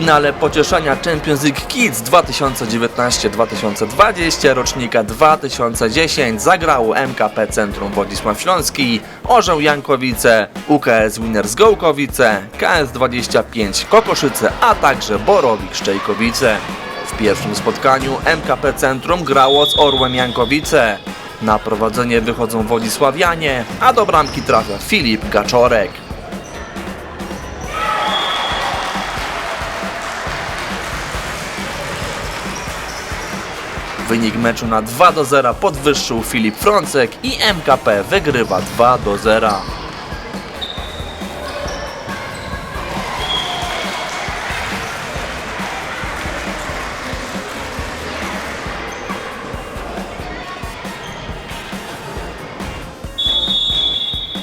finale pocieszenia Champions League Kids 2019-2020 rocznika 2010 zagrało MKP Centrum Władysław Śląski, Orzeł Jankowice, UKS Winners Gołkowice, KS25 Kokoszyce, a także Borowik Szczejkowice. W pierwszym spotkaniu MKP Centrum grało z Orłem Jankowice. Na prowadzenie wychodzą Władysławianie, a do bramki trafia Filip Gaczorek. Wynik meczu na 2 do 0 podwyższył Filip Frącek i MKP wygrywa 2 do 0.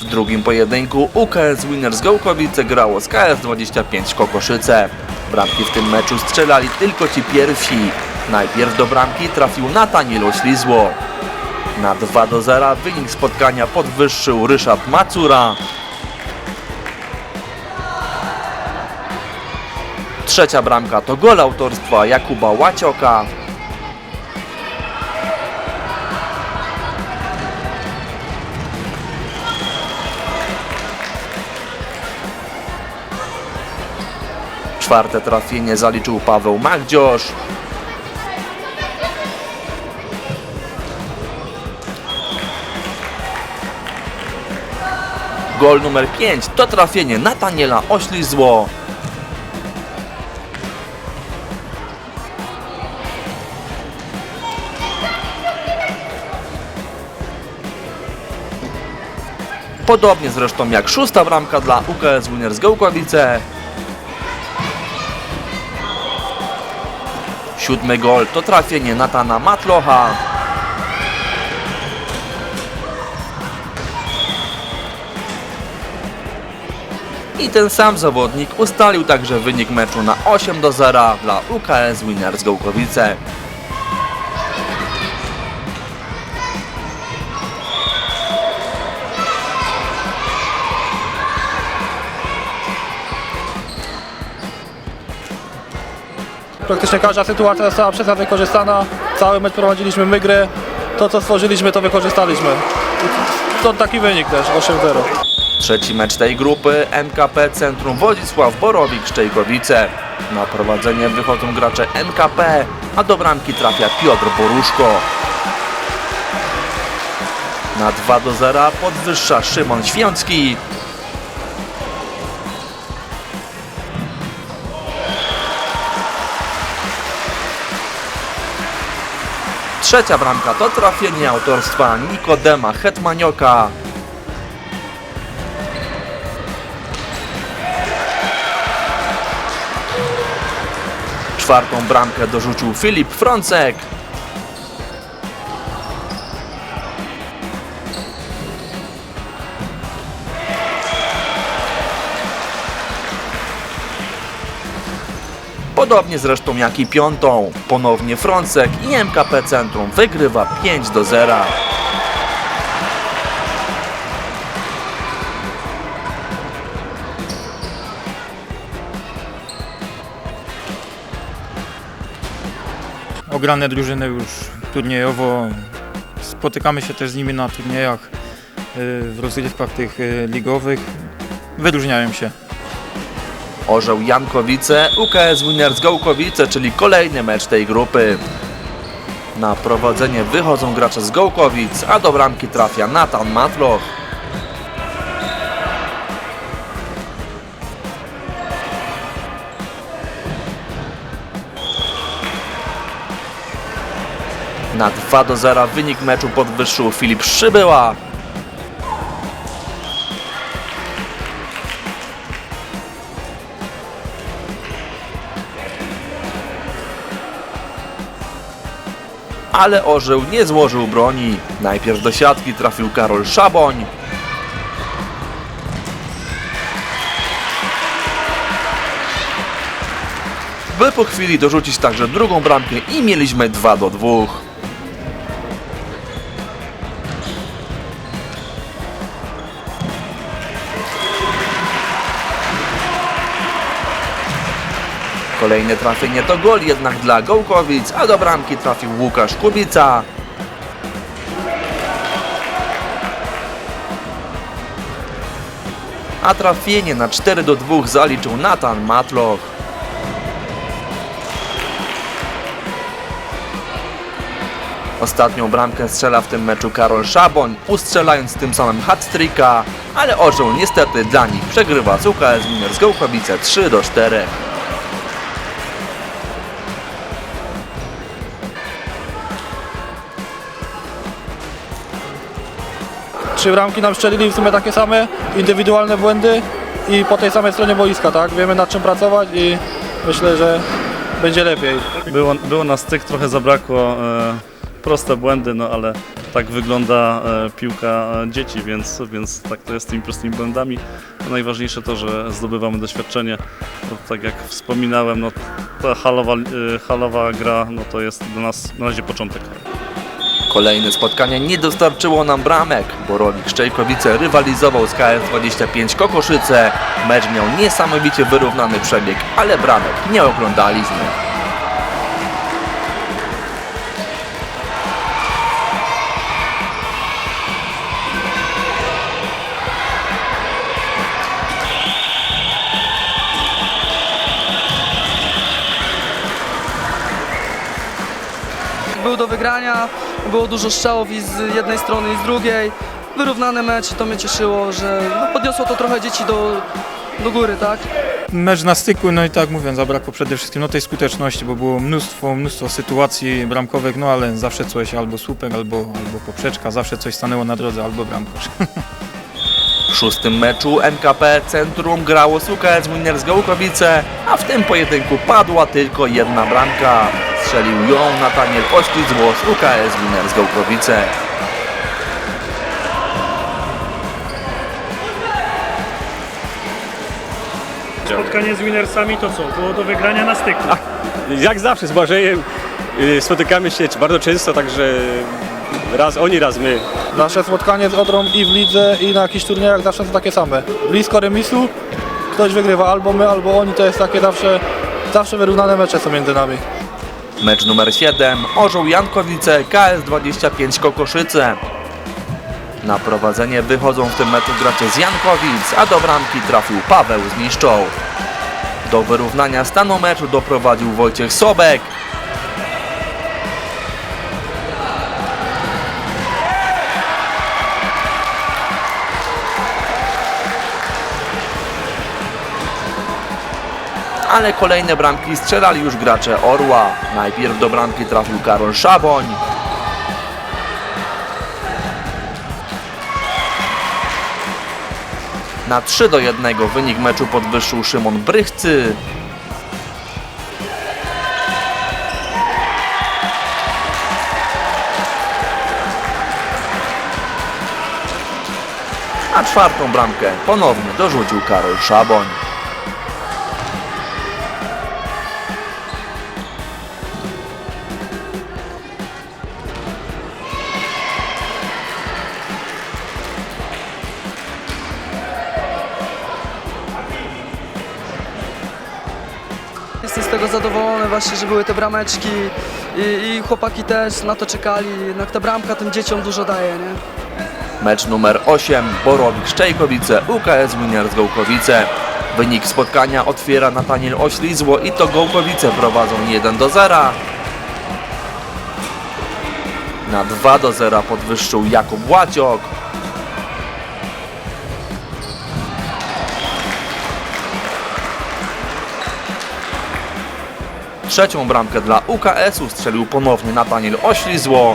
W drugim pojedynku UKS Winners Gołkowice grało z KS25 Kokoszyce. Bramki w tym meczu strzelali tylko ci pierwsi. Najpierw do bramki trafił Nataniel Oślizło. Na 2 do 0 wynik spotkania podwyższył Ryszard Macura. Trzecia bramka to gol autorstwa Jakuba Łacioka. Czwarte trafienie zaliczył Paweł Magdziosz. Gol numer 5 to trafienie Nataniela Oślizło. Podobnie zresztą jak szósta bramka dla UKS Winners Gołkowice. Siódmy gol to trafienie Natana Matlocha. I ten sam zawodnik ustalił także wynik meczu na 8 do 0 dla UKS Winners Gołkowice. Praktycznie każda sytuacja została przez nas wykorzystana. Cały mecz prowadziliśmy my grę. To co stworzyliśmy to wykorzystaliśmy. I To taki wynik też 8-0. Trzeci mecz tej grupy MKP Centrum Wodzisław Borowik Szczejkowice. Na prowadzenie wychodzą gracze MKP, a do bramki trafia Piotr Boruszko. Na 2 do 0 podwyższa Szymon Świącki. Trzecia bramka to trafienie autorstwa Nikodema Hetmanioka. Czwartą bramkę dorzucił Filip Frącek. Podobnie zresztą jak i piątą. Ponownie Frącek i MKP Centrum wygrywa 5 do 0. ograne drużyny już turniejowo. Spotykamy się też z nimi na turniejach y, w rozgrywkach tych y, ligowych. Wyróżniają się. Orzeł Jankowice, UKS Winners Gołkowice, czyli kolejny mecz tej grupy. Na prowadzenie wychodzą gracze z Gołkowic, a do bramki trafia Nathan Matloch. Na 2 do 0 wynik meczu podwyższył Filip Szybyła. ale orzeł nie złożył broni. Najpierw do siatki trafił Karol Szaboń. By po chwili dorzucić także drugą bramkę i mieliśmy 2 do 2. Kolejne trafienie to gol jednak dla Gołkowic, a do bramki trafił Łukasz Kubica. A trafienie na 4 do 2 zaliczył Nathan Matloch. Ostatnią bramkę strzela w tym meczu Karol Szaboń, ustrzelając tym samym hat-tricka, ale Orzeł niestety dla nich przegrywa z UKS Miners Gołkowice 3 do 4. Trzy bramki nam strzelili w sumie takie same, indywidualne błędy i po tej samej stronie boiska, tak? Wiemy nad czym pracować i myślę, że będzie lepiej. Było, było na styk, trochę zabrakło e, proste błędy, no ale tak wygląda e, piłka e, dzieci, więc, więc tak to jest z tymi prostymi błędami. Najważniejsze to, że zdobywamy doświadczenie. Bo tak jak wspominałem, no, ta halowa, e, halowa gra no, to jest dla nas na razie początek. Kolejne spotkanie nie dostarczyło nam bramek. Borowik Szczejkowice rywalizował z KS25 Kokoszyce. Mecz miał niesamowicie wyrównany przebieg, ale bramek nie oglądaliśmy. Był do wygrania, było dużo strzałów i z jednej strony i z drugiej. Wyrównany mecz i to mnie cieszyło, że no, podniosło to trochę dzieci do, do góry, tak? Mecz na styku, no i tak mówię, zabrakło przede wszystkim no, tej skuteczności, bo było mnóstwo, mnóstwo sytuacji bramkowych, no ale zawsze coś, albo słupek, albo, albo poprzeczka, zawsze coś stanęło na drodze, albo bramkarz. W szóstym meczu MKP Centrum grało z UKS Winners Gołkowice, a w tym pojedynku padła tylko jedna bramka. Strzelił ją Nataniel Oślizło z UKS Winners Gołkowice. Spotkanie z Winnersami to co? Było do wygrania na styku. Jak zawsze z Błażejem y, spotykamy się bardzo często, także raz oni, raz my. Nasze spotkanie z Odrą i w lidze i na jakichś turniejach zawsze są takie same. Blisko remisu, ktoś wygrywa albo my, albo oni, to jest takie zawsze, zawsze wyrównane mecze są między nami. Mecz numer 7. Orzeł Jankowice, KS25 Kokoszyce. Na prowadzenie wychodzą w tym meczu gracze z Jankowic, a do bramki trafił Paweł z Niszczą. Do wyrównania stanu meczu doprowadził Wojciech Sobek. Ale kolejne bramki strzelali już gracze Orła. Najpierw do bramki trafił Karol Szaboń. Na 3 do 1 wynik meczu podwyższył Szymon Brychcy. A czwartą bramkę ponownie dorzucił Karol Szaboń. Z tego zadowolony właśnie, że były te brameczki i, i chłopaki też na to czekali. Jednak ta bramka tym dzieciom dużo daje, nie? Mecz numer 8 Borowik Szczejkowice, UKS Winners Gołkowice. Wynik spotkania otwiera Nataniel Oślizło i to Gołkowice prowadzą 1 do 0. Na 2 do 0 podwyższył Jakub Łaciok. Trzecią bramkę dla UKS-u strzelił ponownie Nataniel Oślizło.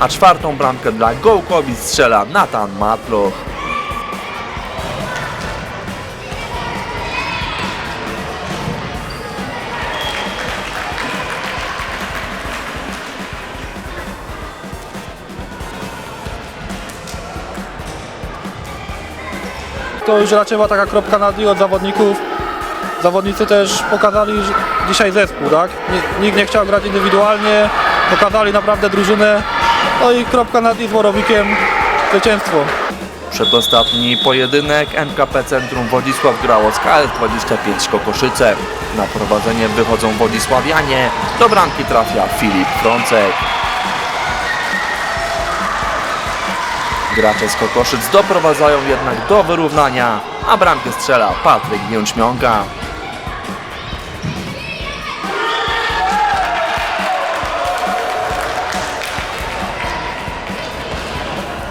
a czwartą bramkę dla Gołkowic strzela Nathan Matloch. To już raczej była taka kropka nad i od zawodników. Zawodnicy też pokazali dzisiaj zespół, tak? Nikt nie chciał grać indywidualnie, pokazali naprawdę drużynę. No i kropka nad i z Borowikiem. zwycięstwo. Przedostatni pojedynek MKP Centrum Wodzisław grało z KS25 Kokoszyce. Na prowadzenie wychodzą Wodzisławianie. Do bramki trafia Filip Frącek. Gracze z Kokoszyc doprowadzają jednak do wyrównania, a bramkę strzela Patryk Miączmionka.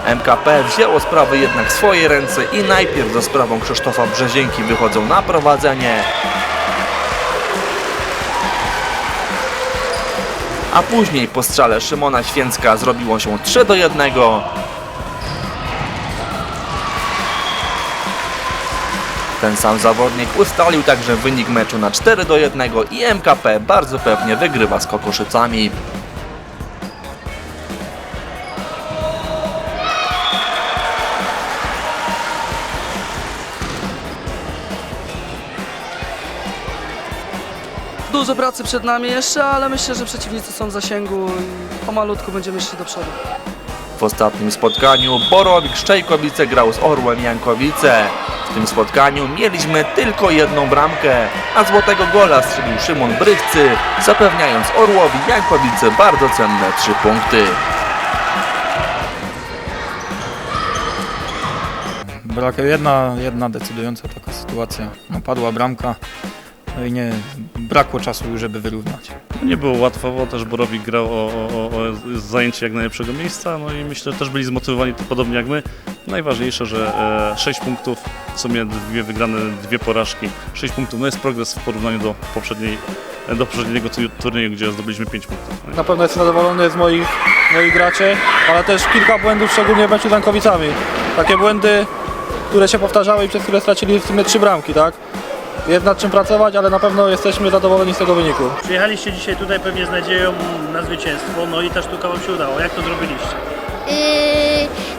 MKP wzięło sprawy jednak w swoje ręce i najpierw za sprawą Krzysztofa Brzezięki wychodzą na prowadzenie. A później po strzale Szymona Święcka zrobiło się 3 do 1. Ten sam zawodnik ustalił także wynik meczu na 4 do 1 i MKP bardzo pewnie wygrywa z Kokoszycami. Dużo pracy przed nami jeszcze, ale myślę, że przeciwnicy są w zasięgu i pomalutku będziemy szli do przodu. W ostatnim spotkaniu Borowik Szczejkowice grał z Orłem Jankowice. W tym spotkaniu mieliśmy tylko jedną bramkę, a złotego gola strzelił Szymon Brychcy, zapewniając Orłowi Jankowice bardzo cenne trzy punkty. Brak jedna, jedna decydująca taka sytuacja. No, padła bramka, no i nie brakło czasu już, żeby wyrównać. Nie było łatwo, bo też Borowik grał o, o, o, zajęcie jak najlepszego miejsca, no i myślę, że też byli zmotywowani to podobnie jak my. Najważniejsze, że e, 6 punktów, w sumie dwie wygrane, dwie porażki. 6 punktów no jest progres w porównaniu do poprzedniej do poprzedniego tu- turnieju, gdzie zdobyliśmy 5 punktów. Na pewno jestem zadowolony z moich, moich graczy, ale też kilka błędów, szczególnie w meczu z. Takie błędy, które się powtarzały i przez które stracili w sumie trzy bramki, tak? Jest nad czym pracować, ale na pewno jesteśmy zadowoleni z tego wyniku. Przyjechaliście dzisiaj tutaj pewnie z nadzieją na zwycięstwo, no i ta sztuka wam się udało. Jak to zrobiliście? Yy,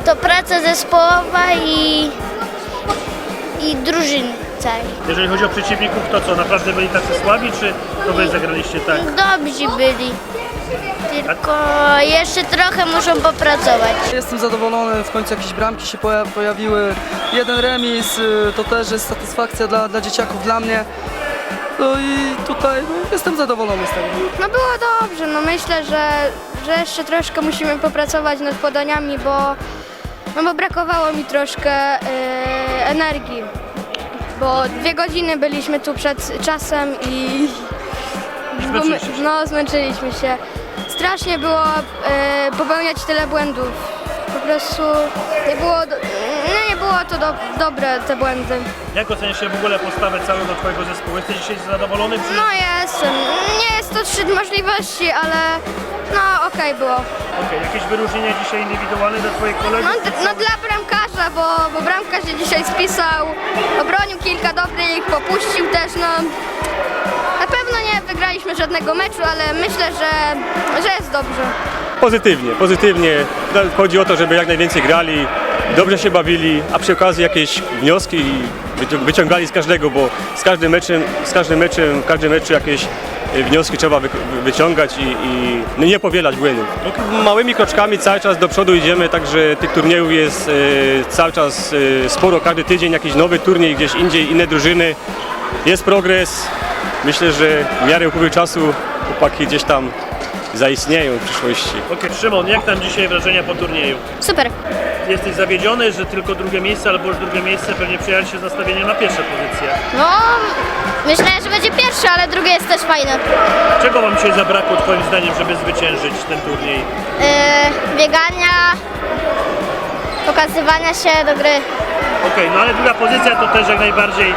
to praca zespołowa i, i drużyny Jeżeli chodzi o przeciwników, to co, naprawdę byli tacy słabi, czy to wy zagraliście tak? Dobrzy byli, tylko jeszcze trochę muszą popracować. Jestem zadowolony, w końcu jakieś bramki się poja- pojawiły. Jeden remis, y, to też jest satysfakcja dla, dla dzieciaków, dla mnie. No i tutaj no, jestem zadowolony z tego. No było dobrze, no myślę, że, że jeszcze troszkę musimy popracować nad podaniami, bo, no bo brakowało mi troszkę e, energii. Bo dwie godziny byliśmy tu przed czasem i Zmęczyliście się. no, zmęczyliśmy się. Strasznie było e, popełniać tyle błędów. Po prostu nie było, do, było to do, dobre te błędy. Jak oceniasz się w ogóle postawę całego twojego zespołu? Jesteś dzisiaj zadowolony? Czy... No jestem. Nie jest to szczyt możliwości, ale no okej było. Okej, jakieś wyróżnienia dzisiaj indywidualne dla twoich kolegów? No, d- no dla bramkarza, bo, bo bramkarz się dzisiaj spisał, obronił kilka dobrych, popuścił też, no. Na pewno nie wygraliśmy żadnego meczu, ale myślę, że, że jest dobrze. Pozytywnie, pozytywnie. No, Chodzi o to, żeby jak najwięcej grali, dobrze się bawili, a przy okazji jakieś wnioski wycią- wyciągali z każdego, bo z każdym meczem, z każdym meczem, w każdym meczu jakieś y, wnioski trzeba wy, wy- wyciągać i, i no nie powielać błędów. Małymi kroczkami cały czas do przodu idziemy, także tych turniejów jest y, cały czas y, sporo, każdy tydzień jakiś nowy turniej, gdzieś indziej, inne drużyny. Jest progres. Myślę, że w miarę upływu czasu chłopaki gdzieś tam zaistnieją w przyszłości. Okej, Szymon, jak tam dzisiaj wrażenia po turnieju? Super. Jesteś zawiedziony, że tylko drugie miejsce albo już drugie miejsce, pewnie przyjechaliście z nastawieniem na pierwsze pozycje. No, myślałem, że będzie pierwszy, ale drugie jest też fajne. Czego wam dzisiaj zabrakło twoim zdaniem, żeby zwyciężyć ten turniej? Yy, biegania, pokazywania się do gry. Okej, no ale druga pozycja to też jak najbardziej e,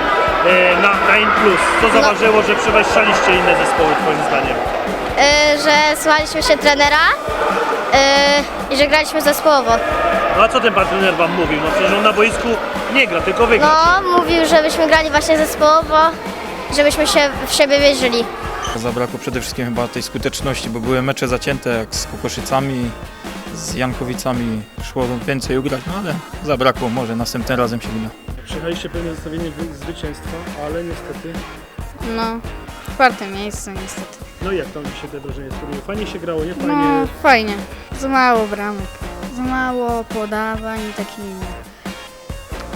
na, na in plus. Co zaważyło, że przewyższaliście inne zespoły twoim zdaniem? Yy, że słuchaliśmy się trenera yy, i że graliśmy zespołowo. No a co ten pan trener wam mówił? No przecież on na boisku nie gra, tylko wygra. No, mówił, żebyśmy grali właśnie zespołowo, żebyśmy się w siebie wierzyli. Zabrakło przede wszystkim chyba tej skuteczności, bo były mecze zacięte jak z Kokoszycami, z Jankowicami. Szło więcej ugrać, no ale zabrakło, może następnym razem się uda. Przyjechaliście pewnie zastawienie zwycięstwa, ale niestety... No, czwarte miejsce niestety. No i jak tam dzisiaj te wrażenie z turnieju? Fajnie się grało, nie fajnie? No, fajnie. Za mało bramek. Za mało podawań i taki...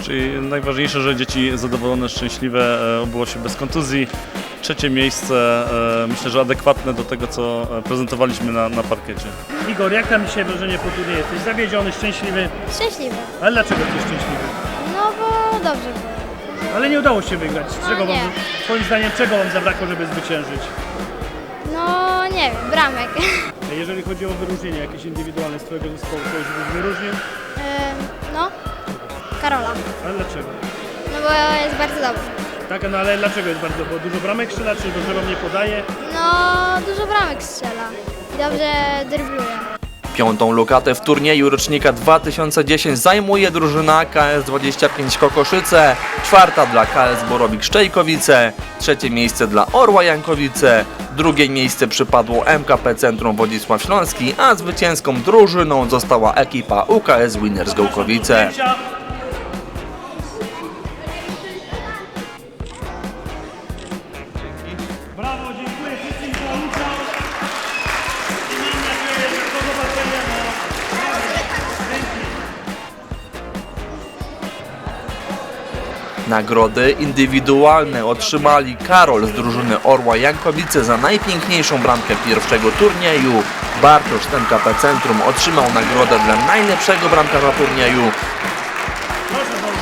Czyli najważniejsze, że dzieci zadowolone, szczęśliwe, e, obyło się bez kontuzji. Trzecie miejsce, e, myślę, że adekwatne do tego, co e, prezentowaliśmy na, na parkiecie. Igor, jak tam dzisiaj wrażenie po turnieju? Jesteś zawiedziony, szczęśliwy, Szczęśliwy. ale dlaczego jesteś szczęśliwy? No bo dobrze było. Ale nie udało się wygrać. No Czego wam, nie. twoim zdaniem czego wam zabrakło, żeby zwyciężyć? No nie wiem, bramek. Jeżeli chodzi o wyróżnienie jakieś indywidualne z twojego zespołu, to żebyś wyróżnił, no, Karola. ale dlaczego? No bo jest bardzo dobry. Tak, no ale dlaczego jest bardzo, bo dużo bramek strzela, czy dobrze wam nie podaje? No, dużo bramek strzela. I dobrze drybluje. Piątą lokatę w turnieju rocznika 2010 zajmuje drużyna KS25 Kokoszyce, czwarta dla KS Borowik Szczejkowice, trzecie miejsce dla Orła Jankowice, drugie miejsce przypadło MKP Centrum Wodzisław Śląski, a zwycięską drużyną została ekipa UKS Winners Gołkowice. Nagrody indywidualne otrzymali Karol z drużyny Orła Jankowice za najpiękniejszą bramkę pierwszego turnieju. Bartosz z MKP Centrum otrzymał nagrodę dla najlepszego bramkarza turnieju.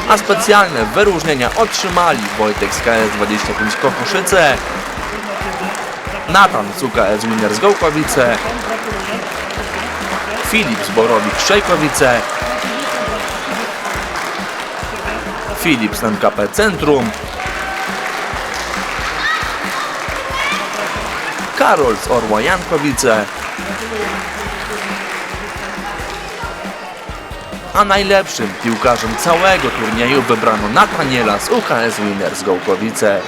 A specjalne wyróżnienia otrzymali Wojtek z KS25 Kokoszyce, Natan z UKS Winners Gołkowice, Filip z Borowik Szczejkowice, Filip z MKP Centrum, Karol z Orła Jankowice, a najlepszym piłkarzem całego turnieju wybrano Nataniela z UKS Winners Gołkowice.